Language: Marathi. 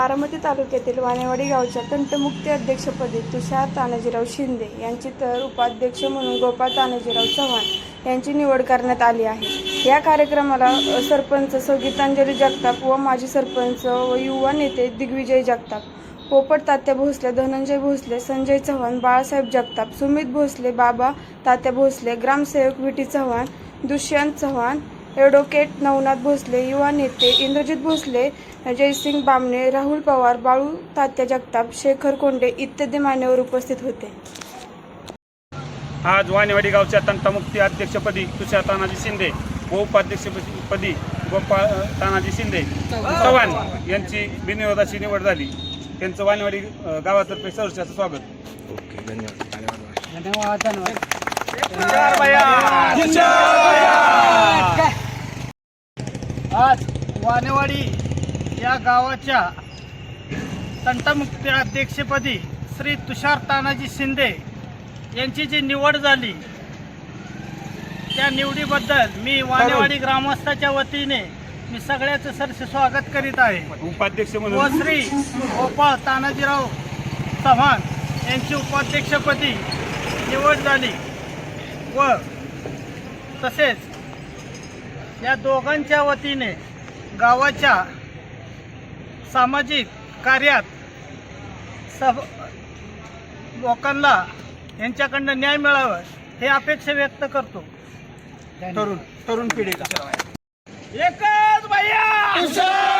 बारामती तालुक्यातील वानेवाडी गावच्या तंटमुक्ती अध्यक्षपदी तुषार तानाजीराव शिंदे यांची तर उपाध्यक्ष म्हणून गोपाळ तानाजीराव चव्हाण यांची निवड करण्यात आली आहे. या कार्यक्रमाला सरपंच संगीतांजली जगताप व माजी सरपंच व युवा नेते दिग्विजय जगताप पोपट तात्या भोसले धनंजय भोसले संजय चव्हाण बाळासाहेब जगताप सुमित भोसले बाबा तात्या भोसले ग्रामसेवक विटी चव्हाण दुष्यंत चव्हाण ॲडव्होकेट नवनाथ भोसले युवा नेते इंद्रजित भोसले जयसिंग बामणे राहुल पवार बाळू तात्या जगताप शेखर कोंडे इत्यादी मान्यवर उपस्थित होते. आज वानेवाडी गावच्या तंटामुक्ती अध्यक्षपदी तुषार तानाजी शिंदे व उपाध्यक्षपदी गोपाळ तानाजी शिंदे चव्हाण यांची बिनविरोधाची निवड झाली. त्यांचं वानेवाडी अ, गावातर्फे सहर्षाचं स्वागत. ओके धन्यवाद. धन्यवाद धन्यवाद. आज वानेवाडी या गावाच्या तंटमुक्ती अध्यक्षपदी श्री तुषार तानाजी शिंदे यांची जी निवड झाली त्या निवडीबद्दल मी वानेवाडी ग्रामस्थाच्या वतीने मी सगळ्याचं सरसे स्वागत करीत आहे. उपाध्यक्ष व श्री गोपाळ तानाजीराव चव्हाण यांची उपाध्यक्षपदी निवड झाली व तसेच या दोघांच्या वतीने गावाच्या सामाजिक कार्यात सब लोकांना यांच्याकडनं न्याय मिळावा हे अपेक्षा व्यक्त करतो. तरुण तरुण पिढीला. भैया एकच भैया!